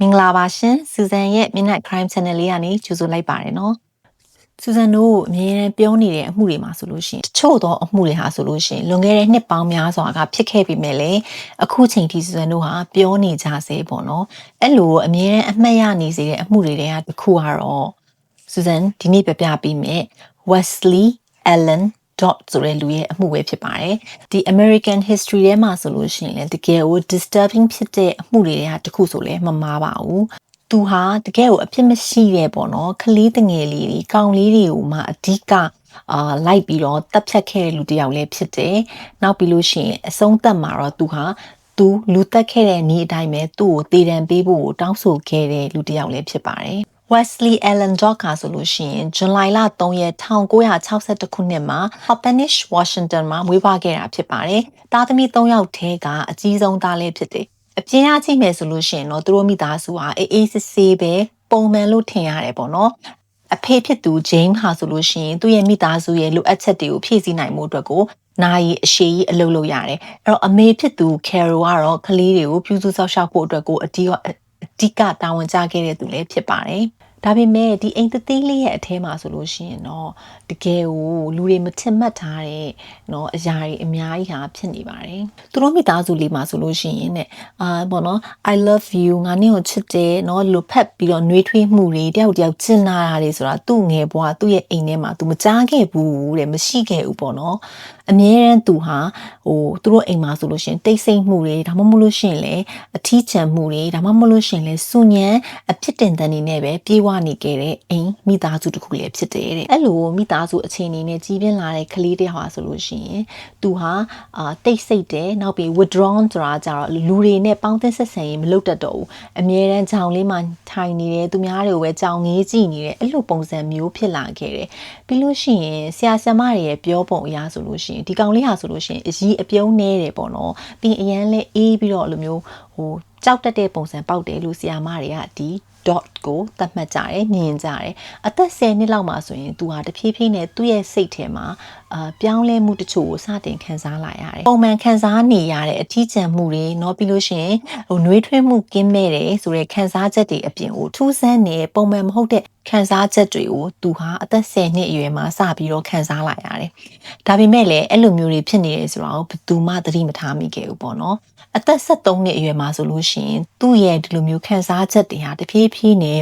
မင်္ဂလာပါရှင်စူဇန်ရဲ့ Midnight Crime Channel လေးကနေကြိုဆိုလိုက်ပါတယ်နော်စူဇန်တို့အမြဲတမ်းပြောနေတဲ့အမှုတွေမှာဆိုလို့ရှိရင်တချို့သောအမှုတွေဟာဆိုလို့ရှိရင်လွန်ခဲ့တဲ့နှစ်ပေါင်းများစွာကဖြစ်ခဲ့ပြီမဲ့လေအခုချိန်ထိစူဇန်တို့ဟာပြောနေကြစေပေါ့နော်အဲ့လိုအမြဲတမ်းအမှတ်ရနေစေတဲ့အမှုတွေတွေကတစ်ခုကတော့စူဇန်ဒီနေ့ပြပြပေးမယ် Wesley Allen dot ဆိုတဲ့လူရဲ့အမှုပဲဖြစ်ပါတယ်ဒီ American history ထဲမှာဆိုလို့ရှိရင်လည်းတကယ်ကို disturbing ဖြစ်တဲ့အမှုတွေကတခုဆိုလည်းမမားပါဘူးသူဟာတကယ်ကိုအဖြစ်မရှိတဲ့ပေါ့နော်ကလေးတငယ်လေးတွေကောင်လေးတွေကိုမှအဓိကအာလိုက်ပြီးတော့တပ်ဖြတ်ခဲ့တဲ့လူတစ်ယောက်လည်းဖြစ်တယ်။နောက်ပြီးလို့ရှိရင်အဆုံးသတ်မှာတော့သူဟာသူလူတက်ခဲ့တဲ့နေ့အတိုင်းပဲသူ့ကိုတည်တံပေးဖို့ကိုတောင်းဆိုခဲ့တဲ့လူတစ်ယောက်လည်းဖြစ်ပါတယ်။ Wesley Allen Docker ဆိုလို့ရှိရင်ဇွန်လလ3ရက်1962ခုနှစ်မှာ Hoppenish Washington မှာမွေးဖွားခဲ့တာဖြစ်ပါတယ်။သားသမီး3ယောက်ထဲကအကြီးဆုံးသားလေးဖြစ်တယ်။အပြင်းအားကြည့်မယ်ဆိုလို့ရှိရင်တော့သူတို့မိသားစုဟာအေးအေးဆေးဆေးပဲပုံမှန်လို့ထင်ရတယ်ပေါ့နော်။အဖေဖြစ်သူဂျိမ်းဟာဆိုလို့ရှိရင်သူ့ရဲ့မိသားစုရဲ့လိုအပ်ချက်တွေကိုဖြည့်ဆည်းနိုင်မှုအတွက်ကိုနာရီအရှိကြီးအလုပ်လုပ်ရတယ်။အဲ့တော့အမေဖြစ်သူ Carol ကတော့ကလေးတွေကိုပြုစုစောင့်ရှောက်ဖို့အတွက်ကိုအတီး အဓိကတာဝန်ကျခဲ့တဲ့သူလည်းဖြစ်ပါတယ်။ ဒါပေမဲ့ဒီအိမ်သသေးလေးရဲ့အထဲမှာဆိုလို့ရှိရင်တော့တကယ်ကိုလူတွေမထင်မှတ်ထားတဲ့เนาะအရာတွေအများကြီးဟာဖြစ်နေပါတယ်သူတို့မိသားစုလေးမှာဆိုလို့ရှိရင်တဲ့အာဘောနော် I love you ငါနင့်ကိုချစ်တယ်เนาะလို့ဖက်ပြီးတော့နှွေးထွေးမှုတွေတယောက်တယောက်ကျင်နာတာတွေဆိုတာသူ့ငယ်ဘွားသူ့ရဲ့အိမ်ထဲမှာသူမကြားခဲ့ဘူးတဲ့မရှိခဲ့ဘူးပေါ့နော်အမြဲတမ်းသူဟာဟိုသူတို့အိမ်မှာဆိုလို့ရှိရင်တိတ်ဆိတ်မှုတွေဒါမှမဟုတ်လို့ရှိရင်လည်းအထီးချံမှုတွေဒါမှမဟုတ်လို့ရှိရင်လည်းစူညံအဖြစ်တင်တဲ့နေနဲ့ပဲပြေးဝ နေခဲ့တဲ့အိမ်မိသားစုတစ်ခုလည်းဖြစ်တယ်တဲ့အဲ့လိုမိသားစုအခြေအနေနဲ့ကြီးပြင်းလာတဲ့ကလေးတယောက်ဟာဆိုလို့ရှိရင်သူဟာအာတိတ်ဆိတ်တယ်နောက်ပြီး withdrawn ဆိုတာကြတော့လူတွေနဲ့ပေါင်းသင်းဆက်ဆံရေးမလုပ်တတ်တော့ဘူးအမြဲတမ်းကြောင်လေးမှထိုင်နေတယ်သူများတွေကိုပဲကြောင်ငေးကြည့်နေတယ်အဲ့လိုပုံစံမျိုးဖြစ်လာခဲ့တယ်ပြီးလို့ရှိရင်ဆရာဆရာမတွေရဲ့ပြောပုံအရဆိုလို့ရှိရင်ဒီကောင်လေးဟာဆိုလို့ရှိရင်အကြီးအပြုံးနေတယ်ပေါ့နော်ပြီးအရန်လဲအေးပြီးတော့လိုမျိုးဟိုကြောက်တတ်တဲ့ပုံစံပေါက်တယ်လို့ဆရာမတွေကဒီ dot ကိုသတ်မှတ်ကြတယ်မြင်ကြတယ်အသက်10နှစ်လောက်မှာဆိုရင်သူဟာတဖြည်းဖြည်းနဲ့သူ့ရဲ့စိတ်ထဲမှာအာပြောင်းလဲမှုတချို့ကိုစတင်ခံစားလာရတယ်ပုံမှန်ခံစားနေရတဲ့အထီးကျန်မှုတွေเนาะပြီးလို့ရှိရင်ဟိုနှွေးထွေးမှုကင်းမဲ့တယ်ဆိုတဲ့ခံစားချက်တွေအပြင်ကိုထူးဆန်းနေပုံမှန်မဟုတ်တဲ့ခံစားချက်တွေကိုသူဟာအသက်10နှစ်အရွယ်မှာစပြီးတော့ခံစားလာရတယ်ဒါပေမဲ့လည်းအဲ့လိုမျိုးတွေဖြစ်နေတယ်ဆိုတော့ဘယ်သူမှသတိမထားမိခဲ့ဘူးပေါ့နော် အသက်73နှစ်အရွယ်မှာဆိုလို့ရှိရင်သူ့ရဲ့ဒီလိုမျိုးခံစားချက်တွေဟာတဖြည်းဖြည်းနဲ့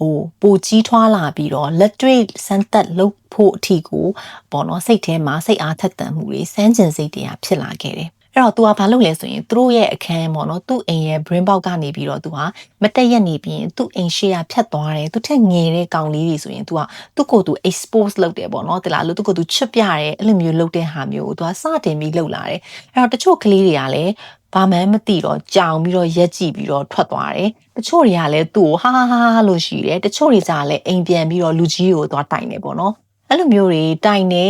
ဟိုပိုကြီးထွားလာပြီးတော့လက်တွေ့စမ်းသက်လုပ်ဖို့အထီကိုပေါ့နော်စိတ်ထဲမှာစိတ်အားထက်သန်မှုတွေစမ်းကျင်စိတ်တွေဖြစ်လာခဲ့တယ်အဲ့တော့ तू ကဘာလုပ်လဲဆိုရင်သူတို့ရဲ့အခန်းပေါ့နော်သူ့အိမ်ရဲ့ brain box ကနေပြီးတော့ तू ဟာမတက်ရက်နေပြီးရင်သူ့အိမ်ရှေ့ကဖြတ်သွားတယ်သူထက်ငယ်တဲ့ကောင်လေးတွေဆိုရင် तू ကသူ့ကိုယ်သူ expose လုပ်တယ်ပေါ့နော်တလားလို့သူ့ကိုယ်သူချစ်ပြတယ်အဲ့လိုမျိုးလုပ်တဲ့ဟာမျိုးကို तू ကစတင်ပြီးလုပ်လာတယ်အဲ့တော့တချို့ကလေးတွေကလည်း ဘာမှမသိတော့ကြောင်ပြီးတော့ရက်ကြည့်ပြီးတော့ထွက်သွားတယ်တချို့တွေကလည်းသူ့ကိုဟာဟာဟာလို့ရှိတယ်တချို့တွေကလည်းအိမ်ပြန်ပြီးတော့လူကြီးကိုသွားတိုင်တယ်ပေါ့နော်အဲ့လိုမျိုးတွေတိုင်နေ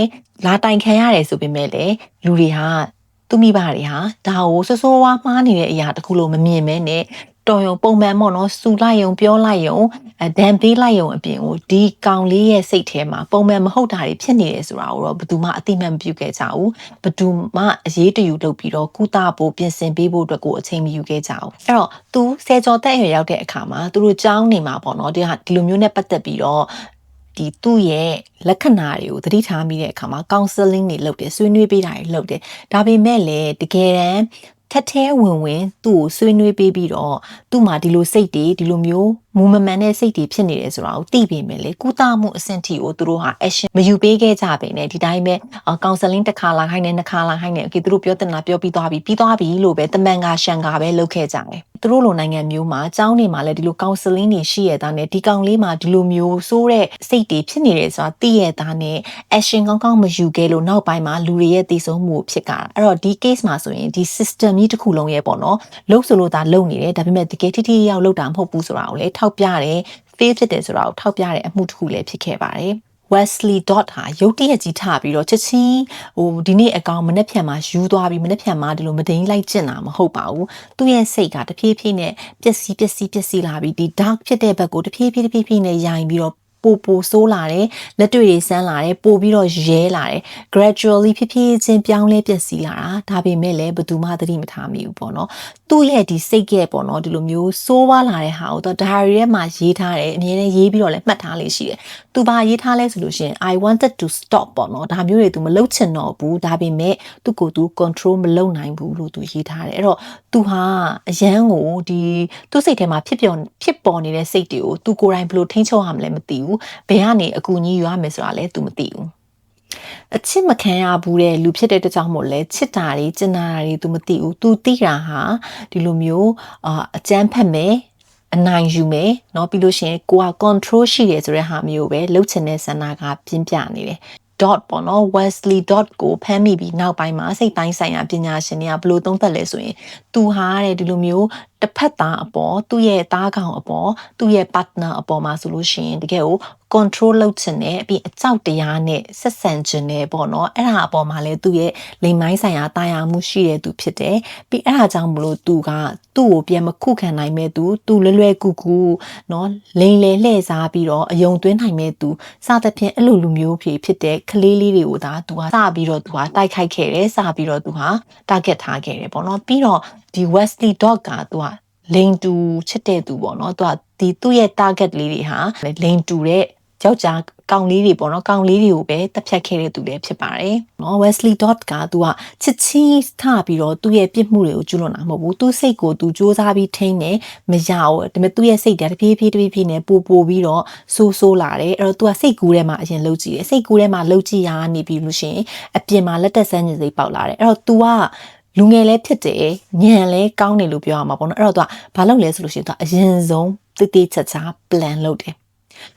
လာတိုင်ခံရတယ်ဆိုပေမဲ့လေလူတွေဟာသူမိဘတွေဟာဒါကိုစိုးစိုးဝါးမှားနေတဲ့အရာတခုလို့မမြင်မဲနဲ့ တော်ရုံပုံမှန်ပေါ့နော်စူလိုက်ရုံပြောလိုက်ရုံအဒံပေးလိုက်ရုံအပြင်ကိုဒီကောင်လေးရဲ့စိတ်ထဲမှာပုံမှန်မဟုတ်တာတွေဖြစ်နေတယ်ဆိုတာကိုတော့ဘယ်သူမှအသိမှတ်မပြုခဲ့ကြဘူးဘယ်သူမှအရေးတယူလုပ်ပြီးတော့ကုသဖို့ပြင်ဆင်ပေးဖို့အတွက်ကိုအချိန်မယူခဲ့ကြဘူးအဲ့တော့သူဆယ်ကျော်တက်ရွယ်ရောက်တဲ့အခါမှာသူတို့ကြောင်းနေမှာပေါ့နော်ဒီဟာဒီလိုမျိုးနဲ့ပတ်သက်ပြီးတော့ဒီသူ့ရဲ့လက္ခဏာတွေကိုသတိထားမိတဲ့အခါမှာ counseling တွေလုပ်တယ်ဆွေးနွေးပေးတာတွေလုပ်တယ်ဒါပေမဲ့လည်းတကယ်တမ်း ထက်ထဲဝင်ဝင်သူ့ကိုဆွေးနွေးပေးပြီးတော့သူ့မှာဒီလိုစိတ်တွေဒီလိုမျိုး မူမမှန်တဲ့စိတ်တွေဖြစ်နေတယ်ဆိုတာကိုသိပေမဲ့လေကုသမှုအဆင့်ထိကိုသူတို့ဟာ action မယူပေးခဲ့ကြပဲねဒီတိုင်းပဲ counseling တစ်ခါလာခိုင်းတယ်နှစ်ခါလာခိုင်းတယ် okay သူတို့ပြောတင်တာပြောပြီးသွားပြီပြီးသွားပြီလို့ပဲတမန်ကရှန်ကပဲလုပ်ခဲ့ကြတယ်သူတို့လိုနိုင်ငံမျိုးမှာအကြောင်းနေမှာလည်းဒီလို counseling တွေရှိရတာနဲ့ဒီကောင်လေးမှာဒီလိုမျိုးစိုးတဲ့စိတ်တွေဖြစ်နေတယ်ဆိုတာသိရတာနဲ့ action ကောင်းကောင်းမယူခဲ့လို့နောက်ပိုင်းမှာလူတွေရဲ့တည်ဆုံးမှုဖြစ်ကြတာအဲ့တော့ဒီ case မှာဆိုရင်ဒီ system ကြီးတစ်ခုလုံးရဲ့ပေါ့နော်လုံဆိုလို့ဒါလုံနေတယ်ဒါပေမဲ့တကယ်ထိထိရောက်လောက်တာမဟုတ်ဘူးဆိုတာကိုလည်းထောက်ပြတယ် fail ဖြစ်တယ်ဆိုတာကိုထောက်ပြတဲ့အမှုတစ်ခုလည်းဖြစ်ခဲ့ပါတယ် Wesley Dot ဟာရုတ်တရက်ကြီးထပြီးတော့ချက်ချင်းဟိုဒီနေ့အကောင်မနှက်ဖြန်မှာယူသွားပြီးမနှက်ဖြန်မှာဒီလိုမဒိန်လိုက်ကျင်တာမဟုတ်ပါဘူးသူ့ရဲ့စိတ်ကတဖြည်းဖြည်းနဲ့ပျက်စီးပျက်စီးပျက်စီးလာပြီးဒီ dark ဖြစ်တဲ့ဘက်ကိုတဖြည်းဖြည်းတဖြည်းဖြည်းနဲ့ယိုင်ပြီးတော့ ပိုပိုဆိုးလာတယ်လက်တွေ့တွေဆန်းလာတယ်ပိုပြီးတော့ရဲလာတယ် gradually ဖြည်းဖြည်းချင်းပြောင်းလဲပျက်စီးလာတာဒါပေမဲ့လည်းဘယ်သူမှသတိမထားမိဘူးပေါ့နော်သူ့ရဲ့ဒီစိတ်ကဲ့ပေါ့နော်ဒီလိုမျိုးစိုးဝါလာတဲ့ဟာကိုတော့ diary ထဲမှာရေးထားတယ်အမြဲတမ်းရေးပြီးတော့လည်းမှတ်ထားလေးရှိတယ်သူဘာရေးထားလဲဆိုလို့ရှိရင် I wanted to stop ပေါ့နော်ဒါမျိုးတွေသူမလုပ်ချင်တော့ဘူးဒါပေမဲ့သူ့ကိုသူ control မလုပ်နိုင်ဘူးလို့သူရေးထားတယ်အဲ့တော့သူဟာအရန်ကိုဒီသူ့စိတ်ထဲမှာဖြစ်ပျော်ဖြစ်ပေါ်နေတဲ့စိတ်တွေကိုသူကိုယ်တိုင်ဘယ်လိုထိန်းချုပ်ရမလဲမသိဘူဘယ်ကနေအကူအညီယူရမယ်ဆိုတာလည်းသူမသိဘူးအချစ်မခံရဘူးတဲ့လူဖြစ်တဲ့တကြောင်မို့လဲချစ်တာတွေကျင်နာတာတွေ तू မသိဘူး तू သိတာဟာဒီလိုမျိုးအာအကြမ်းဖက်မယ်အနိုင်ယူမယ်เนาะပြီးလို့ရှိရင်ကိုက control ရှိတယ်ဆိုတဲ့ဟာမျိုးပဲလှုပ်ချင်တဲ့ဆန္ဒကပြင်းပြနေတယ် dot ပေါ့နော် wesley dot ကိုဖမ်းမိပြီးနောက်ပိုင်းမှာစိတ်ပိုင်းဆိုင်ရာပညာရှင်တွေကဘယ်လိုသုံးသပ်လဲဆိုရင်သူဟာတဲ့ဒီလိုမျိုး တစ်ဖက်သားအပေါ်သူ့ရဲ့သားကောင်အပေါ်သူ့ရဲ့ partner အပေါ်မှာဆိုလို့ရှိရင်တကယ်ကို control လုပ်ချင်တယ်ပြီးအကြောက်တရားနဲ့ဆက်ဆံချင်တယ်ပေါ့နော်အဲ့ဒါအပေါ်မှာလည်းသူ့ရဲ့လိမ်မိုင်းဆိုင်ရာတာယာမှုရှိတဲ့သူဖြစ်တယ်ပြီးအဲ့ဒါကြောင့်မလို့သူကသူ့ကိုပြန်မခုခံနိုင်မဲ့သူသူလွယ်လွယ်ကူကူနော်လိမ်လေလှည့်စားပြီးတော့အယုံသွင်းနိုင်မဲ့သူစသဖြင့်အဲ့လိုလူမျိုးဖြစ်ဖြစ်တဲ့ကလေးလေးတွေကိုဒါသူကစပြီးတော့သူကတိုက်ခိုက်ခဲ့တယ်စပြီးတော့သူဟာ target ထားခဲ့တယ်ပေါ့နော်ပြီးတော့ဒီ Wesley Dog ကသူက လိန်တူချစ်တဲ့သူပေါ့နော်သူကဒီသူ့ရဲ့ target လေးတွေဟာလိန်တူတဲ့ယောက်ျားကောင်လေးတွေပေါ့နော်ကောင်လေးတွေကိုပဲတက်ဖြတ်ခဲ့တဲ့သူလည်းဖြစ်ပါတယ်နော် Wesley Dot ကသူကချစ်ချင်းထပြီးတော့သူ့ရဲ့ပြစ်မှုတွေကိုကျူးလွန်တာမဟုတ်ဘူးသူစိတ်ကိုသူစ조사ပြီးထိန်းတယ်မရဘူးဒါပေမဲ့သူ့ရဲ့စိတ်ဓာတ်တဖြည်းဖြည်းတဖြည်းဖြည်းနဲ့ပို့ပို့ပြီးတော့ဆိုးဆိုးလာတယ်အဲ့တော့သူကစိတ်ကူးထဲမှာအရင်လှုပ်ကြည့်တယ်စိတ်ကူးထဲမှာလှုပ်ကြည့်ရနေပြီလို့ရှိရင်အပြင်မှာလက်သက်ဆန်းကျင်စိတ်ပေါက်လာတယ်အဲ့တော့ तू က လူငယ်လည်းဖြစ်တယ်ညံလည်းကောင်းတယ်လို့ပြောရမှာပေါ့နော်အဲ့တော့ तू ကဘာလုပ်လဲဆိုလို့ရှိရင် तू အရင်ဆုံးတိတိကျကျ plan လုပ်တယ်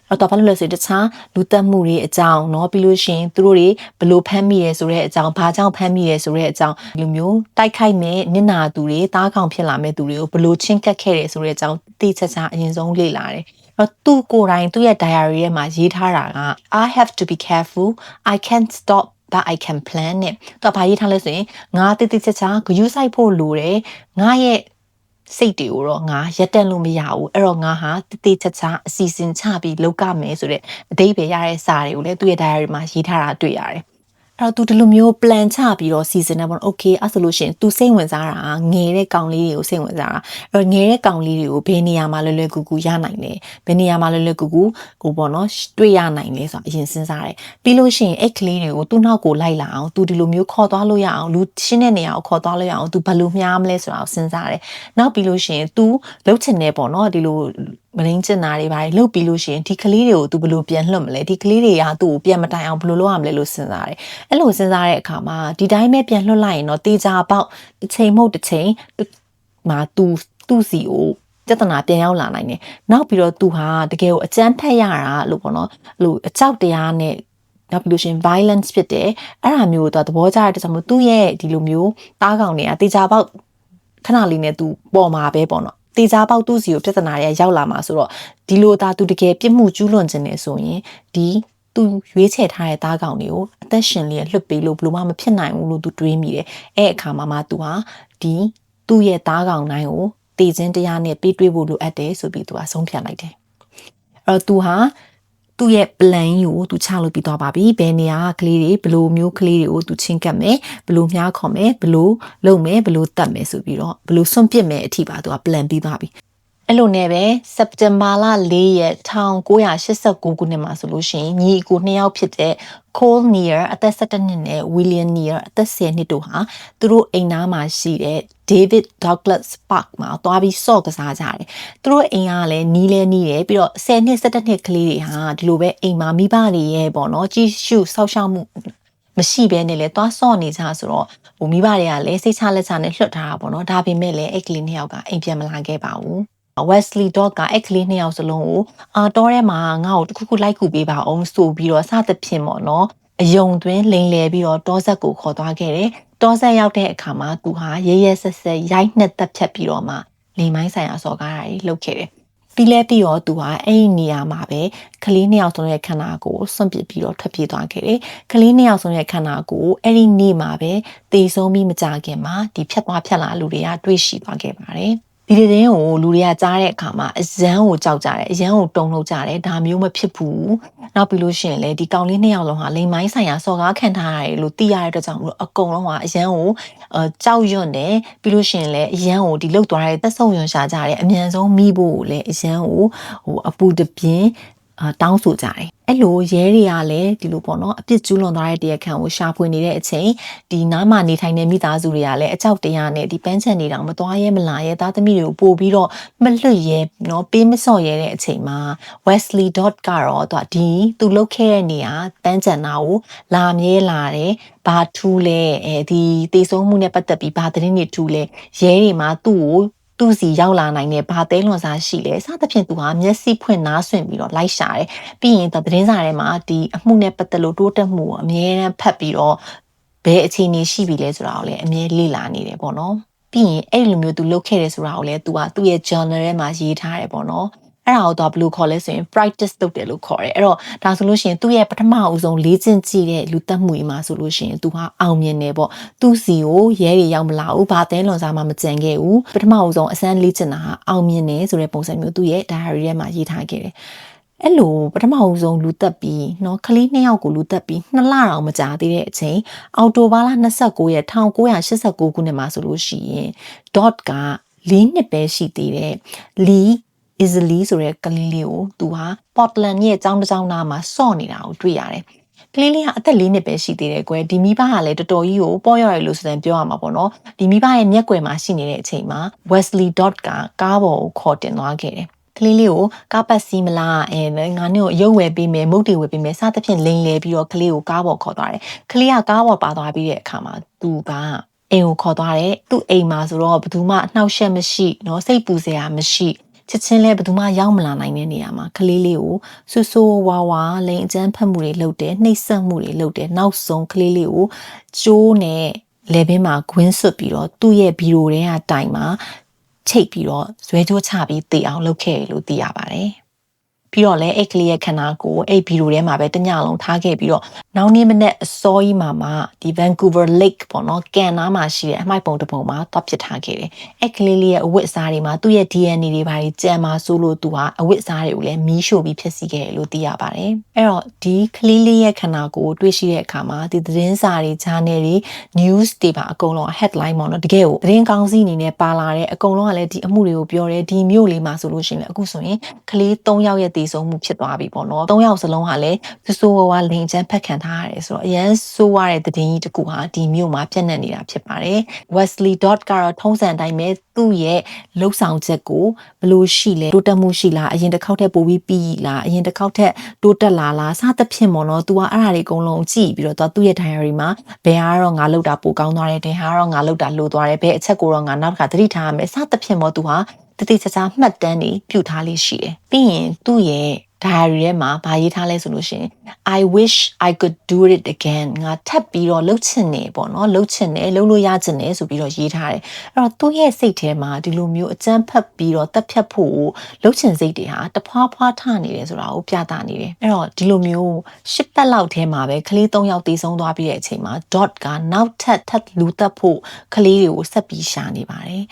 အဲ့တော့ဘာလို့လဲဆိုရင်တခြားလူတက်မှုတွေအကြောင်းเนาะပြီးလို့ရှိရင်သူတို့တွေဘလို့ဖမ်းမိရဲဆိုတဲ့အကြောင်းဘာကြောင့်ဖမ်းမိရဲဆိုတဲ့အကြောင်းဒီလိုမျိုးတိုက်ခိုက်မဲ့နစ်နာသူတွေတားကောင်ဖြစ်လာမဲ့သူတွေကိုဘလို့ချင်းကတ်ခဲ့တယ်ဆိုတဲ့အကြောင်းသိချာချာအရင်ဆုံးလေ့လာတယ်တော့သူကိုယ်တိုင်သူ့ရဲ့ diary ထဲမှာရေးထားတာက I have to be careful I can't stop but I can plan နဲ့တော့ဘာရေးထားလဲဆိုရင်ငါတိတိကျကျဂယူးဆိုင်ဖို့လိုတယ်ငါရဲ့စိတ်တွေကိုတော့ငါရက်တက်လို့မရဘူးအဲ့တော့ငါဟာတတိချာချာအစီအစဉ်ချပြီးလောက်ကမယ်ဆိုတဲ့အသေးပဲရတဲ့စာတွေကိုလည်းသူ့ရဲ့ diary မှာရေးထားတာတွေ့ရတယ် အဲ့တော့ तू ဒီလိုမျိုး plan ချပြီးတော့ season နဲ့ပေါ့ okay အဲ့ဆိုလို့ရှိရင် तू စိတ်ဝင်စားတာငယ်တဲ့ကောင်လေးတွေကိုစိတ်ဝင်စားတာအဲ့တော့ငယ်တဲ့ကောင်လေးတွေကိုဘယ်နေရာမှာလွယ်လွယ်ကူကူရနိုင်လဲဘယ်နေရာမှာလွယ်လွယ်ကူကူဟိုပေါ့နော်တွေ့ရနိုင်လဲဆိုတာအရင်စဉ်းစားတယ်ပြီးလို့ရှိရင်အဲ့ကလေးတွေကိုသူ့နောက်ကိုလိုက်လာအောင် तू ဒီလိုမျိုးခေါ်သွားလို့ရအောင်လူရှင်းတဲ့နေရာကိုခေါ်သွားလို့ရအောင် तू ဘယ်လိုမျှားမလဲဆိုတာကိုစဉ်းစားတယ်နောက်ပြီးလို့ရှိရင် तू လှုပ်ချင်တယ်ပေါ့နော်ဒီလို မရင်းကျင်တာတွေပါလေလှုပ်ပြီးလို့ရှိရင်ဒီကလေးတွေကိုသူဘယ်လိုပြန်လွှတ်မလဲဒီကလေးတွေကသူ့ကိုပြန်မတိုင်အောင်ဘယ်လိုလုပ်ရမလဲလို့စဉ်းစားတယ်အဲ့လိုစဉ်းစားတဲ့အခါမှာဒီတိုင်းပဲပြန်လွှတ်လိုက်ရင်တော့တေချာပေါက်တစ်ချိန်မဟုတ်တစ်ချိန်မာသူသူ့စီကိုပြဿနာပြန်ရောက်လာနိုင်တယ်နောက်ပြီးတော့သူဟာတကယ်ကိုအကြမ်းဖက်ရတာလို့ပေါ့နော်အဲ့လိုအကြောက်တရားနဲ့နောက်ပြီးလို့ရှင် violence ဖြစ်တယ်အဲ့ဒါမျိုးတော့သဘောကျတဲ့တခြားမျိုးသူ့ရဲ့ဒီလိုမျိုးတားကောင်နေတာတေချာပေါက်ခဏလေးနဲ့ तू ပေါ်မှာပဲပေါ့နော် တေချာပေါက်သူ့စီကိုပြဿနာတွေရောက်လာမှာဆိုတော့ဒီလိုသာသူတကယ်ပြစ်မှုကျူးလွန်ခြင်းနေဆိုရင်ဒီသူရွေးချယ်ထားတဲ့သားကောင်တွေကိုအသက်ရှင်လေးလွတ်ပေးလို့ဘလို့မှမဖြစ်နိုင်ဘူးလို့သူတွေးမိတယ်အဲ့အခါမှာမှသူဟာဒီသူ့ရဲ့သားကောင်တိုင်းကိုတည်ခြင်းတရားနဲ့ပြေးတွေးဖို့လိုအပ်တယ်ဆိုပြီးသူကဆုံးဖြတ်လိုက်တယ်အဲ့တော့သူဟာ သူ့ရဲ့ plan ကြီးကိုသူချလို့ပြီးသွားပါပြီဘယ်နေရာကလေးတွေဘလို့မျိုးကလေးတွေကိုသူချင်းကပ်မယ်ဘလို့မြားခေါ်မယ်ဘလို့လုပ်မယ်ဘလို့တတ်မယ်ဆိုပြီးတော့ဘလို့စွန့်ပစ်မယ်အထိပါသူက plan ပြီးသွားပြီ အဲ့လိုနဲ့ပဲစက်တင်ဘာလ၄ရက်1989ခုနှစ်မှာဆိုလို့ရှိရင်ညီအကိုနှစ်ယောက်ဖြစ်တဲ့ Cole Near အသက်17နှစ်နဲ့ William Near အသက်10နှစ်တို့ဟာသူတို့အိမ်သားမှာရှိတဲ့ David Douglas Park မှာသွားပြီးဆော့ကစားကြတယ်။သူတို့အိမ်ကလည်းနီးလဲနီးတယ်ပြီးတော့10နှစ်17နှစ်ကလေးတွေဟာဒီလိုပဲအိမ်မှာမိဘတွေရဲ့ပေါ့နော်ကြီးရှုဆောက်ရှောက်မှုမရှိဘဲနဲ့လဲသွားဆော့နေကြဆိုတော့ဟိုမိဘတွေကလည်းစိတ်ချလက်ချနဲ့လွှတ်ထားတာပေါ့နော်ဒါပေမဲ့လည်းအဲ့ကလေးနှစ်ယောက်ကအိမ်ပြန်မလာခဲ့ပါဘူး Wesley Dog ကအဲ့ကလေးနှစ်ယောက်စလုံးကိုအာတော့ထဲမှာငါ့ကိုတခုခုလိုက်ကူပေးပါအောင်ဆိုပြီးတော့စသဖြင့်ပေါ့နော်အယုံသွင်းလိန်လေပြီးတော့တောဆက်ကိုခေါ်သွားခဲ့တယ်တောဆက်ရောက်တဲ့အခါမှာသူဟာရဲရဲဆက်ဆက်ရိုက်နှက်တက်ဖြတ်ပြီးတော့မှလိန်မိုင်းဆိုင်ရာစော်ကားတာကြီးလုပ်ခဲ့တယ်ပြီးလဲပြီးတော့သူဟာအဲ့ဒီနေရာမှာပဲကလေးနှစ်ယောက်ဆုံးရဲ့ခန္ဓာကိုစွန့်ပစ်ပြီးတော့ထွက်ပြေးသွားခဲ့တယ်။ကလေးနှစ်ယောက်ဆုံးရဲ့ခန္ဓာကိုအဲ့ဒီနေ့မှာပဲတေဆုံးပြီးမကြခင်မှာဒီဖြတ်သွားဖြတ်လာလူတွေကတွေ့ရှိသွားခဲ့ပါတယ်။ ဒီတဲ့င်းကိုလူတွေကကြားတဲ့အခါမှာအရန်ကိုကြောက်ကြတယ်အရန်ကိုတုန်လှုပ်ကြတယ်ဒါမျိုးမဖြစ်ဘူးနောက်ပြီးလို့ရှိရင်လေဒီကောင်လေးနှစ်ယောက်လုံးဟာလိမ်မိုင်းဆိုင်ရာစော်ကားခံထားရတယ်လို့သိရတဲ့အတွက်ကြောင့်မလို့အကုန်လုံးကအရန်ကိုအကြောက်ရွံ့တယ်ပြီးလို့ရှိရင်လေအရန်ကိုဒီလောက်သွားတဲ့သက်ဆုံရွံရှာကြတယ်အမြန်ဆုံးမိဖို့ကိုလည်းအရန်ကိုဟိုအပူတပြင်း အာတောင်းဆိုကြတယ်အဲ့လိုရဲတွေကလည်းဒီလိုပေါ့နော်အပြစ်ကျူးလွန်သွားတဲ့တရားခံကိုရှာဖွေနေတဲ့အချိန်ဒီနားမှာနေထိုင်တဲ့မိသားစုတွေကလည်းအကြောက်တရားနဲ့ဒီပန်းချန်နေတောင်မသွားရဲမလာရဲသားသမီးတွေကိုပို့ပြီးတော့မလွတ်ရဲနော်ပေးမစော့ရဲတဲ့အချိန်မှာ Wesley Dot ကတော့သူဒီသူလုတ်ခဲ့တဲ့နေရာပန်းချန်နာကိုလာမြဲလာတယ်ဘာထူးလဲအဲဒီတေဆုံးမှုနဲ့ပတ်သက်ပြီးဘာသတင်းတွေထူးလဲရဲတွေမှာသူ့ကို သူ့စီရောက်လာနိုင်တဲ့ဘာသဲလွန်စားရှိလဲစသဖြင့်သူဟာမျက်စိဖွင့်နားဆွင့်ပြီးတော့လိုက်ရှာတယ်ပြီးရင်သတင်းစာထဲမှာဒီအမှုနဲ့ပတ်သက်လို့တိုးတက်မှုကိုအမြဲတမ်းဖတ်ပြီးတော့ဘယ်အခြေအနေရှိပြီလဲဆိုတာကိုလည်းအမြဲလေ့လာနေတယ်ပေါ့နော်ပြီးရင်အဲ့လိုမျိုးသူလုပ်ခဲ့တယ်ဆိုတာကိုလည်းသူကသူ့ရဲ့ journal ထဲမှာရေးထားတယ်ပေါ့နော် အဲ့ဒါကိုတော့ဘယ်လိုခေါ်လဲဆိုရင် practice လုပ်တယ်လို့ခေါ်တယ်အဲ့တော့ဒါဆိုလို့ရှိရင်သူ့ရဲ့ပထမအဦးဆုံးလေ့ကျင့်ကြည့်တဲ့လူသက်မှုကြီးမှာဆိုလို့ရှိရင်သူဟာအောင်မြင်တယ်ပေါ့သူ့စီကိုရဲတွေရောက်မလာဘူးဘာတဲလွန်စားမှမကြံခဲ့ဘူးပထမအဦးဆုံးအစမ်းလေ့ကျင့်တာဟာအောင်မြင်တယ်ဆိုတဲ့ပုံစံမျိုးသူ့ရဲ့ diary ထဲမှာရေးထားခဲ့တယ်အဲ့လိုပထမအဆုံးလူသက်ပြီးเนาะကလေးနှစ်ယောက်ကိုလူသက်ပြီးနှစ်လတောင်မကြာသေးတဲ့အချိန်အော်တိုဘာလ29ရက်1989ခုနှစ်မှာဆိုလို့ရှိရင် dot က၄နှစ်ပဲရှိသေးတယ်လီ easily ဆိုတဲ့ကလေးလေးကိုသူဟာ Portland ရဲ့ကျောင်းတစ်ကျောင်းသားမှာစော့နေတာကိုတွေ့ရတယ်ကလေးလေးကအသက်၄နှစ်ပဲရှိသေးတယ်ကွယ်ဒီမိဘကလည်းတော်တော်ကြီးကိုပေါ့ရော်ရလို့ဆိုတဲ့ပြောရမှာပေါ့နော်ဒီမိဘရဲ့မျက်ကွယ်မှာရှိနေတဲ့အချိန်မှာ Wesley Dot ကကားပေါ်ကိုခေါ်တင်သွားခဲ့တယ်ကလေးလေးကိုကားပတ်စီးမလားအဲငါနဲ့ကိုရုပ်ဝယ်ပေးမယ်မုတ်တီဝယ်ပေးမယ်စသဖြင့်လိန်လေပြီးတော့ကလေးကိုကားပေါ်ခေါ်သွားတယ်ကလေးကကားပေါ်ပါသွားပြီးတဲ့အခါမှာသူကအိမ်ကိုခေါ်သွားတယ်သူ့အိမ်မှာဆိုတော့ဘယ်သူမှနှောက်ယှက်မရှိเนาะစိတ်ပူစရာမရှိ ချက်ချင်းလဲဘယ်သူမှရောက်မလာနိုင်တဲ့နေရာမှာကလေးလေးကိုဆူဆူဝါဝါလိန်အကျန်းဖတ်မှုတွေလုပ်တယ်နှိပ်စက်မှုတွေလုပ်တယ်နောက်ဆုံးကလေးလေးကိုကျိုးနဲ့လေဘင်းမှာဂွင်းဆွတ်ပြီးတော့သူ့ရဲ့ဘီရိုထဲကတိုင်မှာချိတ်ပြီးတော့ဇွဲကြိုးချပြီးတည်အောင်လုပ်ခဲ့လို့သိရပါတယ်။ပြီးတော့လည်းအဲ့ကလေးရဲ့ခန္ဓာကိုယ်အဲ့ဗီဒီယိုထဲမှာပဲတညလုံးထားခဲ့ပြီးတော့ နောက်နေ့မနေ့အစောကြီးမှာမှဒီ Vancouver Lake ပေါ့နော်ကန်နားမှာရှိတဲ့အမိုက်ပုံတစ်ပုံမှာတွားပစ်ထားခဲ့တယ်အဲ့ကလေးလေးရဲ့အဝတ်အစားတွေမှာသူ့ရဲ့ DNA တွေပါကြံမှာဆိုလို့သူဟာအဝတ်အစားတွေကိုလည်းမီးရှို့ပြီးဖျက်ဆီးခဲ့တယ်လို့သိရပါတယ်အဲ့တော့ဒီကလေးလေးရဲ့ခန္ဓာကိုယ်တွေ့ရှိတဲ့အခါမှာဒီသတင်းစာတွေ channel တွေ news တွေပါအကုန်လုံး headline ပေါ့နော်တကယ်ကိုသတင်းကောင်းစီးအနေနဲ့ပါလာတဲ့အကုန်လုံးကလည်းဒီအမှုတွေကိုပြောတယ်ဒီမြို့လေးမှာဆိုလို့ရှိရင်လည်းအခုဆိုရင်ကလေး၃ယောက်ရဲ့တည်ဆုံးမှုဖြစ်သွားပြီပေါ့နော်၃ယောက်စလုံးကလည်းစဆိုးဝါးဝါလိန်ချမ်းဖက်ခံထရတယ်ဆိုတော့အရန်ဆိုးရတဲ့သတင်းကြီးတစ်ခုဟာဒီမြို့မှာပြန့်နှံ့နေတာဖြစ်ပါတယ် Wesley Dot ကတော့ထုံးစံတိုင်းပဲသူ့ရဲ့လှုပ်ဆောင်ချက်ကိုဘလို့ရှိလဲတိုးတက်မှုရှိလားအရင်တစ်ခေါက်ထက်ပိုပြီးပြီးလားအရင်တစ်ခေါက်ထက်တိုးတက်လာလားစသဖြင့်ပေါ့နော် तू ကအဲ့ဒါတွေအကုန်လုံးကြည့်ပြီးတော့ तू သူ့ရဲ့ diary မှာဘယ်ဟာကတော့ငါလှုပ်တာပိုကောင်းသွားတယ်တဲ့ဟာကတော့ငါလှုပ်တာလိုသွားတယ်ဘယ်အချက်ကိုတော့ငါနောက်တစ်ခါသတိထားရမယ်စသဖြင့်ပေါ့ तू ဟာတတိချာချာမှတ်တမ်းတွေပြုထားလေးရှိတယ်ပြီးရင်သူ့ရဲ့ diary ထဲမှာဗာရေးထားလဲဆိုလို့ရှိရင် I wish I could do it again ငါထပ်ပြီးတော့လှုပ်ချင်နေပေါ့နော်လှုပ်ချင်နေလှုပ်လို့ရချင်နေဆိုပြီးတော့ရေးထားတယ်အဲ့တော့သူ့ရဲ့စိတ်ထဲမှာဒီလိုမျိုးအကြမ်းဖက်ပြီးတော့တက်ဖြတ်ဖို့လှုပ်ချင်စိတ်တွေဟာတဖွာဖွာထနေတယ်ဆိုတာကိုပြသနေတယ်အဲ့တော့ဒီလိုမျိုးရှစ်သက်လောက်ထဲမှာပဲကလေး၃ယောက်တည်ဆုံးသွားပြီးတဲ့အချိန်မှာ dot ကနောက်ထပ်ထပ်လူတက်ဖို့ကလေးတွေကိုဆက်ပြီးရှာနေပါတယ်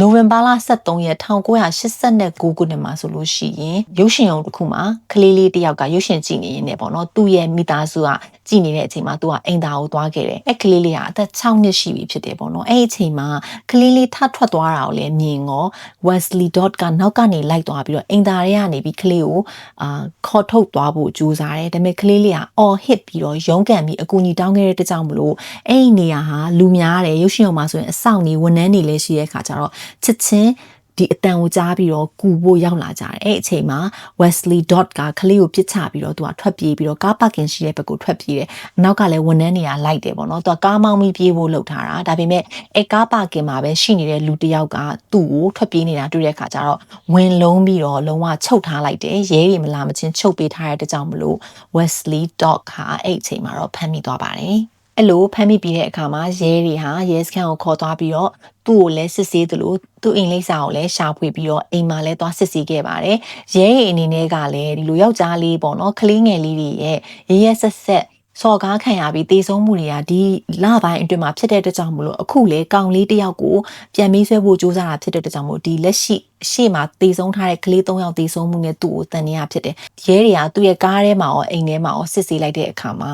နိုဝင်ဘာလ23ရက်1989ခုနှစ်မှာဆိုလို့ရှိရင်ရုပ်ရှင်ရုံတစ်ခုမှာကလေးလေးတယောက်ကရုပ်ရှင်ကြည့်နေရင်းနဲ့ပေါ့နော်သူ့ရဲ့မိသားစုကကြည့်နေတဲ့အချိန်မှာသူကအိမ်သားကိုသွားခဲ့တယ်အဲ့ကလေးလေးကအသက်6နှစ်ရှိပြီဖြစ်တယ်ပေါ့နော်အဲ့အချိန်မှာကလေးလေးထထွက်သွားတာကိုလည်းမြင်ရော Wesley Dot ကနောက်ကနေလိုက်သွားပြီးတော့အိမ်သားတွေကနေပြီးကလေးကိုအာခေါ်ထုတ်သွားဖို့ကြိုးစားတယ်ဒါပေမဲ့ကလေးလေးကအော်ဟစ်ပြီးတော့ရုန်းကန်ပြီးအကူအညီတောင်းခဲ့တဲ့တကြောင်မလို့အဲ့ဒီနေရာဟာလူများတယ်ရုပ်ရှင်ရုံမှာဆိုရင်အဆောင်နေဝန်ထမ်းတွေလည်းရှိတဲ့အခါကျတော့ချစ်ချင်းဒီအတန်ကိုကြားပြီးတော့ကူဖို့ရောက်လာကြတယ်အဲ့အချိန်မှာ Wesley Dot ကကလေးကိုပြစ်ချပြီးတော့သူကထွက်ပြေးပြီးတော့ကားပါကင်ရှိတဲ့ဘက်ကိုထွက်ပြေးတယ်အနောက်ကလည်းဝန်ထမ်းတွေကလိုက်တယ်ပေါ့နော်သူကကားမောင်းပြီးပြေးဖို့လုပ်ထားတာဒါပေမဲ့အဲ့ကားပါကင်မှာပဲရှိနေတဲ့လူတစ်ယောက်ကသူ့ကိုထွက်ပြေးနေတာတွေ့တဲ့အခါကျတော့ဝင်လုံးပြီးတော့လုံးဝချုပ်ထားလိုက်တယ်ရဲတွေမလာမချင်းချုပ်ပေးထားတဲ့တကြောင်မလို့ Wesley Dot ကအဲ့အချိန်မှာတော့ဖမ်းမိသွားပါတယ် အဲ့လိုဖမ်းမိပြီးတဲ့အခါမှာရဲတွေဟာရဲစခန်းကိုခေါ်သွားပြီးတော့သူ့ကိုလည်းစစ်ဆေးသလိုသူ့အိမ်လိပ်စာကိုလည်းရှာဖွေပြီးတော့အိမ်မှာလည်းသွားစစ်ဆေးခဲ့ပါတယ်ရဲရဲ့အနေနဲ့ကလည်းဒီလိုယောက်ျားလေးပေါ့နော်ကလေးငယ်လေးတွေရဲ့ရဲရဲဆက်ဆက် စော်ကားခံရပြီးတေဆုံးမှုတွေကဒီလပိုင်းအတွင်းမှာဖြစ်တဲ့အတွက်ကြောင့်မလို့အခုလေကောင်လေးတစ်ယောက်ကိုပြန်မေးဆွဲဖို့ကြိုးစားတာဖြစ်တဲ့အတွက်ကြောင့်မလို့ဒီလက်ရှိအရှိမတေဆုံးထားတဲ့ကလေး၃ယောက်တေဆုံးမှုနဲ့သူ့ကိုတန်နေရဖြစ်တယ်။ရဲတွေကသူ့ရဲ့ကားထဲမှာရောအိမ်ထဲမှာရောစစ်ဆေးလိုက်တဲ့အခါမှာ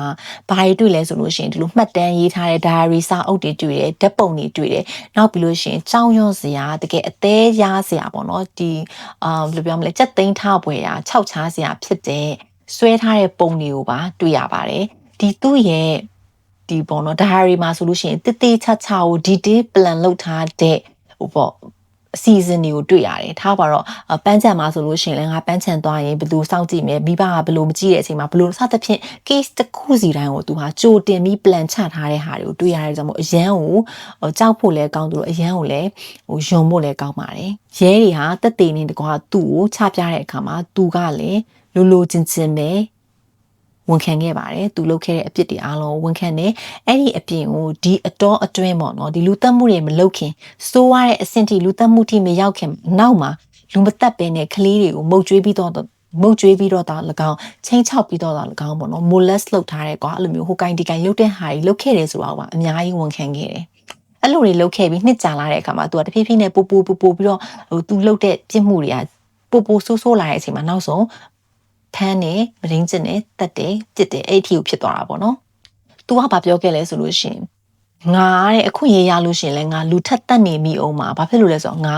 ဘာတွေတွေ့လဲဆိုလို့ရှိရင်ဒီလိုမှတ်တမ်းရေးထားတဲ့ diary စာအုပ်တွေတွေ့တယ်ဓာတ်ပုံတွေတွေ့တယ်။နောက်ပြီးလို့ရှိရင်ကြောင်ရွံ့စရာတကယ်အသေးရစရာပေါ့နော်ဒီအာဘယ်လိုပြောမလဲစက်သိန်းထားပွဲရာခြောက်ချားစရာဖြစ်တဲ့ဆွဲထားတဲ့ပုံတွေကိုပါတွေ့ရပါတယ်။ ဒီသူ့ရဲ့ဒီပေါ့နော် diary မှာဆိုလို့ရှိရင်တိတိချာချာကို detail plan လုပ်ထားတဲ့ဟိုပေါ့အစီအစဉ်တွေကိုတွေ့ရတယ်ထားပါတော့ပန်းချံမှာဆိုလို့ရှိရင်လည်းငါပန်းချံသွားရင်ဘယ်လိုစောင့်ကြည့်မယ်မိဘကဘယ်လိုမကြည့်တဲ့အချိန်မှာဘယ်လိုစသဖြင့် case တစ်ခုစီတိုင်းကိုသူဟာကြိုတင်ပြီး plan ချထားတဲ့ဟာတွေကိုတွေ့ရတဲ့ကြောင့်မို့အရန်ကိုကြောက်ဖို့လည်းကောင်းသူလို့အရန်ကိုလည်းဟိုယွန်ဖို့လည်းကောင်းပါတယ်ရဲတွေဟာတက်တေနေတကွာသူ့ကိုချပြတဲ့အခါမှာသူကလည်းလိုလိုချင်းချင်းပဲ ဝန်ခံခဲ့ပါတယ်သူလုပ်ခဲ့တဲ့အပြစ်တွေအားလုံးဝန်ခံတယ်အဲ့ဒီအပြင်ကိုဒီအတော်အတွင်းပေါ့နော်ဒီလူတက်မှုတွေမလုပ်ခင်စိုးရတဲ့အဆင့်ထိလူတက်မှုထိမရောက်ခင်နောက်မှာလူမတက်ပင်တဲ့ကလေးတွေကိုမုတ်ကျွေးပြီးတော့မုတ်ကျွေးပြီးတော့တာ၎င်းချင်းချောက်ပြီးတော့တာ၎င်းပေါ့နော် molest လုပ်ထားတဲ့ကွာအဲ့လိုမျိုးဟိုကိုင်းဒီကိုင်းလုပ်တဲ့ဟာတွေလုပ်ခဲ့တယ်ဆိုတော့ကအများကြီးဝန်ခံခဲ့တယ်အဲ့လိုတွေလုပ်ခဲ့ပြီးနှစ်ကြာလာတဲ့အခါမှာ तू ကတဖြည်းဖြည်းနဲ့ပူပူပူပူပြီးတော့ဟို तू လုပ်တဲ့ပြစ်မှုတွေကပူပူဆိုးဆိုးလာတဲ့အချိန်မှာနောက်ဆုံး ဖမ်းနေမရင်းကျင်နေတက်တယ်ပြစ်တယ်အဲ့ဒီကိုဖြစ်သွားတာပေါ့နော်။ तू ကဘာပြောခဲ့လဲဆိုလို့ရှိရင်ငါတဲ့အခွင့်အရေးရလို့ရှိရင်လည်းငါလူထက်တက်နေမိအောင်မှာဘာဖြစ်လို့လဲဆိုတော့ငါ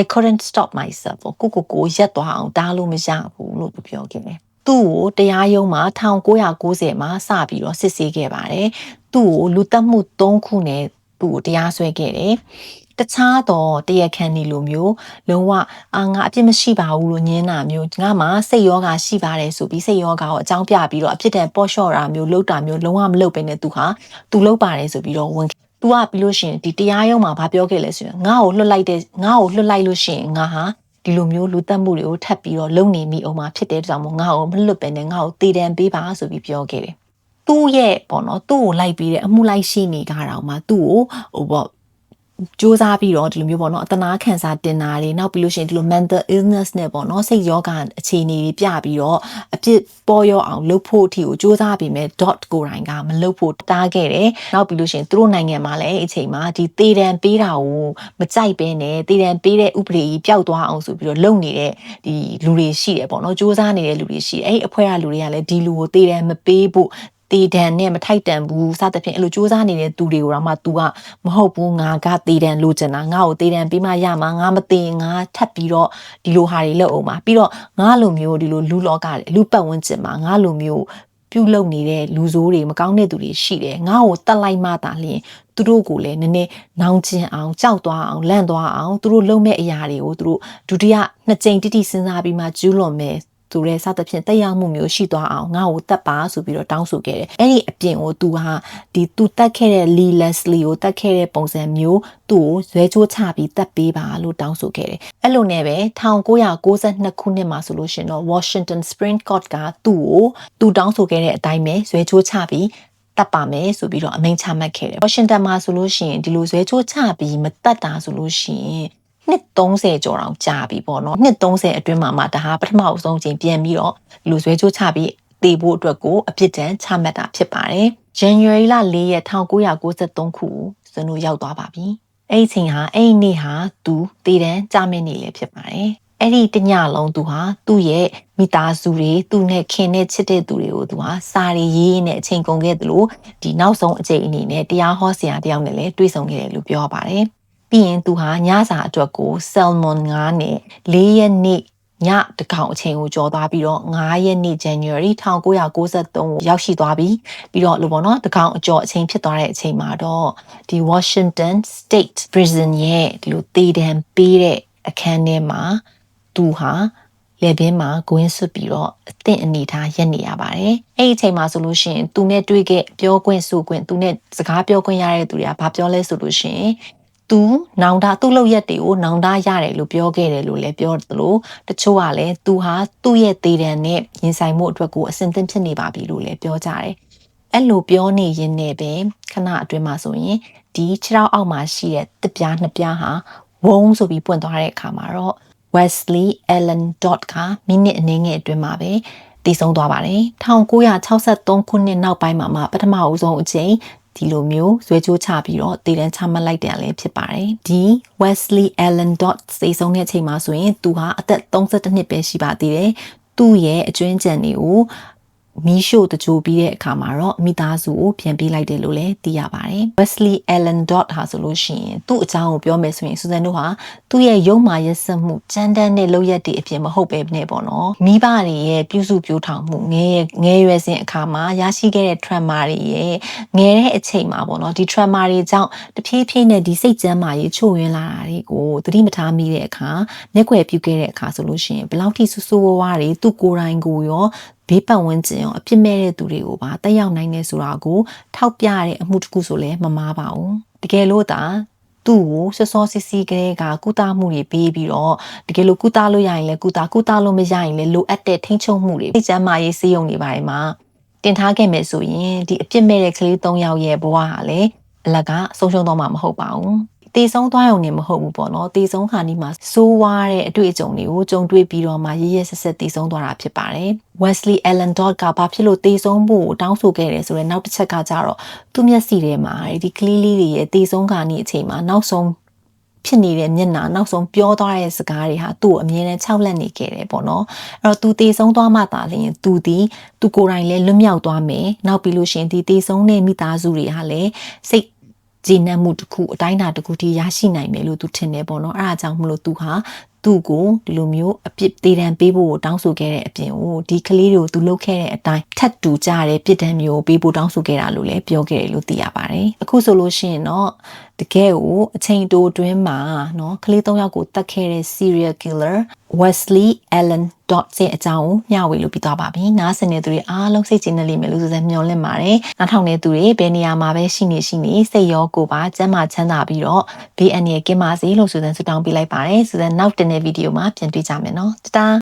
I couldn't stop myself ကိုကိုကိုရက်သွားအောင်တားလို့မရဘူးလို့သူပြောခဲ့တယ်။သူ့ကိုတရားရုံးမှာ1990မှာစပြီးတော့စစ်ဆေးခဲ့ပါတယ်။သူ့ကိုလူတက်မှု3ခုနဲ့သူ့ကိုတရားစွဲခဲ့တယ်။ တခြားတော့တရခန်ဒီလိုမျိုးလုံးဝအာငါအပြစ်မရှိပါဘူးလို့ညင်းတာမျိုးငါမှစိတ်ယောဂရှိပါတယ်ဆိုပြီးစိတ်ယောဂကိုအကြောင်းပြပြီးတော့အပြစ်တဲ့ပေါ့လျှော့တာမျိုးလုပ်တာမျိုးလုံးဝမလုပ်ဘဲနဲ့သူဟာသူလုပ်ပါတယ်ဆိုပြီးတော့ဝန်သူကပြီးလို့ရှိရင်ဒီတရားရုံးမှာဗာပြောခဲ့လဲဆိုရင်ငါ့ကိုလွတ်လိုက်တဲ့ငါ့ကိုလွတ်လိုက်လို့ရှိရင်ငါဟာဒီလိုမျိုးလူတက်မှုတွေကိုထပ်ပြီးတော့လုံနေမိအောင်မှာဖြစ်တဲ့ကြောင့်မို့ငါ့ကိုမလွတ်ပဲနဲ့ငါ့ကိုတည်တံပေးပါဆိုပြီးပြောခဲ့တယ်သူ့ရဲ့ပေါ့နော်သူ့ကိုလိုက်ပြီးတဲ့အမှုလိုက်ရှိနေကြတာမှသူ့ကိုဟိုပေါ့ စူးစမ်းပြီးတော့ဒီလိုမျိုးပေါ့နော်အတနာခံစားတင်တာတွေနောက်ပြီးလို့ရှိရင်ဒီလို mental illness နဲ့ပေါ့နော်စိတ်ယောဂအခြေအနေတွေပြပြီးတော့အပြစ်ပေါ်ရောအောင်လုပ်ဖို့အထိကိုစူးစမ်းပြီးမဲ့ dot ကိုတိုင်းကမလုပ်ဖို့တားခဲ့တယ်နောက်ပြီးလို့ရှိရင်သူတို့နိုင်ငံမှာလည်းအချိန်မှာဒီတေတံပေးတာကိုမကြိုက်ပဲနဲ့တေတံပေးတဲ့ဥပဒေကြီးပျောက်သွားအောင်ဆိုပြီးတော့လုပ်နေတဲ့ဒီလူတွေရှိတယ်ပေါ့နော်စူးစမ်းနေတဲ့လူတွေရှိတယ်အဲ့ဒီအဖွဲ့ကလူတွေကလည်းဒီလူကိုတေတံမပေးဖို့ တေတံနဲ့မထိုက်တန်ဘူးစသဖြင့်အဲ့လိုစူးစမ်းနေတဲ့သူတွေကိုတော့မှ तू ကမဟုတ်ဘူးငါကတေတံလိုချင်တာငါ့ကိုတေတံပြီးမှရမှာငါမတေငါထပ်ပြီးတော့ဒီလိုဟာတွေလုပ်အောင်ပါပြီးတော့ငါလိုမျိုးဒီလိုလူလောကလူပတ်ဝန်းကျင်မှာငါလိုမျိုးပြုတ်လုံနေတဲ့လူဆိုးတွေမကောင်းတဲ့သူတွေရှိတယ်ငါ့ကိုတတ်လိုက်မှသာလျှင်သူတို့ကိုလည်းနည်းနည်းနောင်ကျင်အောင်ကြောက်သွားအောင်လန့်သွားအောင်သူတို့လုံမဲ့အရာတွေကိုသူတို့ဒုတိယနှစ်ကြိမ်တိတိစဉ်းစားပြီးမှကျူးလွန်မဲ့ သူရဲ့စသဖြင့်တက်ရောက်မှုမျိုးရှိသွားအောင်ငါ့ကိုတက်ပါဆိုပြီးတော့တောင်းဆိုခဲ့တယ်။အဲ့ဒီအပြင်ကိုသူဟာဒီသူတက်ခဲ့တဲ့ Lee Leslie ကိုတက်ခဲ့တဲ့ပုံစံမျိုးသူ့ကိုဇွဲချိုးချပြီးတက်ပေးပါလို့တောင်းဆိုခဲ့တယ်။အဲ့လိုနဲ့ပဲ1992ခုနှစ်မှာဆိုလို့ရှင်တော့ Washington Supreme Court ကသူ့ကိုသူတောင်းဆိုခဲ့တဲ့အတိုင်းပဲဇွဲချိုးချပြီးတတ်ပါမယ်ဆိုပြီးတော့အမိန့်ချမှတ်ခဲ့တယ်။ Washington မှာဆိုလို့ရှိရင်ဒီလိုဇွဲချိုးချပြီးမတတ်တာဆိုလို့ရှိရင် နှစ်30ကျော်တောင်ကြာပြီပေါ့နော်နှစ်30အတွင်းမှာမှဒါဟာပထမအဆုံးချိန်ပြန်ပြီးတော့လူဆွဲချိုးချပြီးတေဖို့အတွက်ကိုအပြစ်ဒဏ်ချမှတ်တာဖြစ်ပါတယ် January လ4ရက်1993ခုစနူရောက်သွားပါပြီအဲ့ဒီချိန်ဟာအဲ့ဒီနေ့ဟာသူတေတန်းကြမယ့်နေ့လည်းဖြစ်ပါတယ်အဲ့ဒီတညလုံးသူဟာသူ့ရဲ့မိသားစုတွေသူနဲ့ခင်နဲ့ချစ်တဲ့သူတွေကိုသူဟာစာရီရေးနဲ့အချိန်ကုန်ခဲ့သလိုဒီနောက်ဆုံးအချိန်အနေနဲ့တရားဟောဆရာတယောက်နဲ့လည်းတွေ့ဆုံခဲ့တယ်လို့ပြောပါတယ် ပြီးရင်သူဟာညစာအတွက်ကို salmon 9နဲ့၄ရက်နေ့ညတကောင်အချိန်ကိုကြော်သွားပြီးတော့9ရက်နေ့ January 1993ကိုရောက်ရှိသွားပြီပြီးတော့လို့ပေါ့နော်တကောင်အကျော်အချိန်ဖြစ်သွားတဲ့အချိန်မှာတော့ဒီ Washington State Prison ရဲ့ဒီလိုတေတံပေးတဲ့အခန်းထဲမှာသူဟာလေဘင်းမှာဂွင်းဆွပြီးတော့အသင့်အနေထားရက်နေရပါတယ်။အဲ့ဒီအချိန်မှာဆိုလို့ရှိရင်သူနဲ့တွေ့ခဲ့ပြောခွင့်ဆိုခွင့်သူနဲ့စကားပြောခွင့်ရတဲ့သူတွေကဘာပြောလဲဆိုလို့ရှိရင် သူနောင်တသူ့လောက်ရက်တွေကိုနောင်တရတယ်လို့ပြောခဲ့တယ်လို့လည်းပြောသလိုတချို့ကလည်းသူဟာသူ့ရဲ့သေးတံနဲ့ရင်ဆိုင်မှုအတွက်ကိုအစင်သင့်ဖြစ်နေပါပြီလို့လည်းပြောကြတယ်။အဲ့လိုပြောနေရင်းနဲ့ပဲခဏအတွင်းမှာဆိုရင်ဒီခြေထောက်အောက်မှာရှိတဲ့တစ်ပြားနှစ်ပြားဟာဝုန်းဆိုပြီးပွင့်သွားတဲ့အခါမှာတော့ Wesley Allen Dot ကမိနစ်အနည်းငယ်အတွင်းမှာပဲတည်ဆုံးသွားပါတယ်1963ခုနှစ်နောက်ပိုင်းမှာမှပထမအဦးဆုံးအချိန် ဒီလိုမျိုးဇွဲကြိုးချပြီးတော့တည်တန်းချမှတ်လိုက်တယ်လည်းဖြစ်ပါတယ်ဒီ Wesley Allen Dot စိတ်ဆုံးတဲ့အချိန်မှာဆိုရင်သူဟာအသက်32နှစ်ပဲရှိပါသေးတယ်သူ့ရဲ့အကျွမ်းကြံတွေကို မီးရှို့တကြိုပြီးတဲ့အခါမှာတော့မိသားစုကိုပြန်ပေးလိုက်တယ်လို့လည်းသိရပါတယ်။ Wesley Allen Dot ဟာဆိုလို့ရှိရင်သူ့အကြောင်းကိုပြောမယ်ဆိုရင်စူဇန်တို့ဟာသူ့ရဲ့ရုံမာရက်စက်မှုကြမ်းတမ်းတဲ့လုပ်ရက်တွေအပြင်မဟုတ်ပဲနဲ့ပေါ့နော်။မိဘတွေရဲ့ပြုစုပြောထောင်မှုငယ်ငယ်ရွယ်စဉ်အခါမှာရရှိခဲ့တဲ့ trauma တွေရဲ့ငယ်တဲ့အချိန်မှာပေါ့နော်ဒီ trauma တွေကြောင့်တဖြည်းဖြည်းနဲ့ဒီစိတ်ကြမ်းမာရေးချို့ယွင်းလာတာတွေကိုသတိမထားမိတဲ့အခါမျက်ွယ်ပြုခဲ့တဲ့အခါဆိုလို့ရှိရင်ဘယ်လောက်ထိဆူဆူဝါးဝါတွေသူ့ကိုယ်တိုင်ကိုရော ဘေးပတ်ဝန်းကျင်ရောအပြစ်မဲ့တဲ့သူတွေကိုပါတက်ရောက်နိုင်နေဆိုတာကိုထောက်ပြရတဲ့အမှုတစ်ခုဆိုလည်းမမားပါဘူးတကယ်လို့သာသူ့ကိုစောစောစစ်စစ်ကလေးကကုသမှုတွေပေးပြီးတော့တကယ်လို့ကုသလို့ရရင်လည်းကုသကုသလို့မရရင်လည်းလိုအပ်တဲ့ထိန်းချုပ်မှုတွေစိတ်ချမ်းသာရေးစေယုံနေပါတယ်မှာတင်ထားခဲ့မယ်ဆိုရင်ဒီအပြစ်မဲ့တဲ့ကလေး၃ယောက်ရဲ့ဘဝဟာလည်းအလကဆုံးရှုံးတော့မှာမဟုတ်ပါဘူး တည်ဆုံးသွားရုံနဲ့မဟုတ်ဘူးပေါ့နော်တည်ဆုံးခါနီးမှာစိုးဝါးတဲ့အတွေ့အကြုံတွေကိုကြုံတွေ့ပြီးတော့မှရရဆက်ဆက်တည်ဆုံးသွားတာဖြစ်ပါတယ် Wesley Allen Dodd ကဘာဖြစ်လို့တည်ဆုံးဖို့တောင်းဆိုခဲ့တယ်ဆိုတော့နောက်တစ်ချက်ကကြတော့သူ့မျက်စိထဲမှာဒီကလေးလေးတွေရဲ့တည်ဆုံးခါနီးအချိန်မှာနောက်ဆုံးဖြစ်နေတဲ့မျက်နှာနောက်ဆုံးပြောသွားတဲ့စကားတွေဟာသူ့ကိုအမြဲတမ်းခြောက်လက်နေခဲ့တယ်ပေါ့နော်အဲ့တော့သူတေဆုံးသွားမှသာလျှင်သူဒီသူကိုယ်တိုင်လည်းလွတ်မြောက်သွားမယ်နောက်ပြီးလို့ရှင်ဒီတေဆုံးတဲ့မိသားစုတွေဟာလည်းစိတ် ဂျင်းနှံမှုတစ်ခုအတိုင်းအတာတစ်ခုထိရရှိနိုင်မယ်လို့သူထင်တယ်ပေါ့နော်အဲ့ဒါကြောင့်မလို့သူဟာ သူ့ကိုဒီလိုမျိုးအပြစ်တေတံပေးဖို့တောင်းဆိုခဲ့တဲ့အပြင်ဟိုဒီကလေးတွေကိုသူလုပ်ခဲ့တဲ့အတိုင်းထတ်တူကြတဲ့ပြစ်ဒဏ်မျိုးပေးဖို့တောင်းဆိုခဲ့တာလို့လည်းပြောခဲ့တယ်လို့သိရပါတယ်။အခုဆိုလို့ရှိရင်တော့တကယ်ကိုအချိန်တိုအတွင်းမှာနော်ကလေး၃ယောက်ကိုတတ်ခဲ့တဲ့ serial killer Wesley Allen Dodds ရဲ့အကြောင်းကိုမျှဝေလို့ပြီးသွားပါပြီ။နားဆင်နေသူတွေအားလုံးစိတ်ကျေနပ်လိမ့်မယ်လို့ဆိုစမ်းမျှော်လင့်ပါတယ်။နားထောင်နေသူတွေဘယ်နေရာမှာပဲရှိနေရှိနေစိတ်ရောကိုယ်ပါကျန်းမာချမ်းသာပြီးတော့ဘေးအန္တရာယ်ကင်းပါစေလို့ဆိုစမ်းဆုတောင်းပေးလိုက်ပါတယ်။ဆိုစမ်းနောက်တနေ့တဲ့ဗီဒီယိုမှာပြန်တွေ့ကြမယ်နော်။တတား